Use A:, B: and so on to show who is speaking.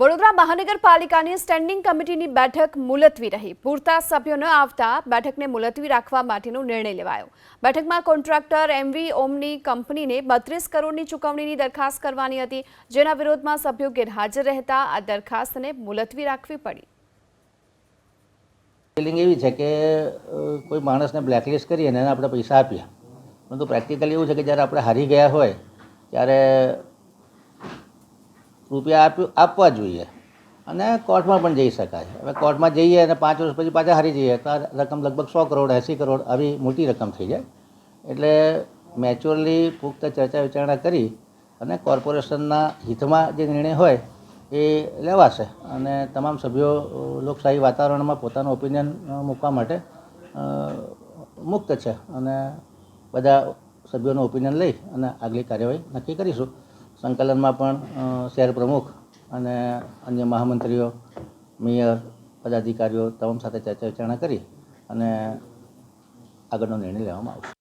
A: વડોદરા મહાનગરપાલિકાની સ્ટેન્ડિંગ કમિટીની બેઠક મુલતવી રહી. પૂરતા સભ્યો ન આવતા બેઠકને મુલતવી રાખવા માટેનો નિર્ણય લેવાયો. બેઠકમાં કોન્ટ્રાક્ટર એમવી ઓમની કંપનીને બત્રીસ કરોડની ચૂકવણીની દરખાસ્ત કરવાની હતી. જેના વિરોધમાં સભ્યો ગેરહાજર રહેતા આ દરખાસ્તને મુલતવી રાખવી પડી.
B: ફિલિંગ એવી છે કે કોઈ માણસને બ્લેકલિસ્ટ કરી અને આપણે પૈસા આપ્યા. પરંતુ પ્રેક્ટિકલી એવું છે કે જ્યારે આપણે હારી ગયા હોય, ત્યારે રૂપિયા આપ્યું, આપવા જોઈએ. અને કોર્ટમાં પણ જઈ શકાય. હવે કોર્ટમાં જઈએ અને પાંચ વર્ષ પછી પાછા હારી જઈએ તો આ રકમ લગભગ સો કરોડ, એંસી કરોડ આવી મોટી રકમ થઈ જાય. એટલે મેચ્યોરલી પુખ્ત ચર્ચા વિચારણા કરી અને કોર્પોરેશનના હિતમાં જે નિર્ણય હોય એ લેવાશે. અને તમામ સભ્યો લોકશાહી વાતાવરણમાં પોતાનો ઓપિનિયન મૂકવા માટે મુક્ત છે. અને બધા સભ્યોનો ઓપિનિયન લઈ અને આગલી કાર્યવાહી નક્કી કરીશું. સંકલનમાં પણ શહેર પ્રમુખ અને અન્ય મહામંત્રીઓ, મેયર, પદાધિકારીઓ તમામ સાથે ચર્ચા વિચારણા કરી અને આગળનો નિર્ણય લેવામાં આવશે.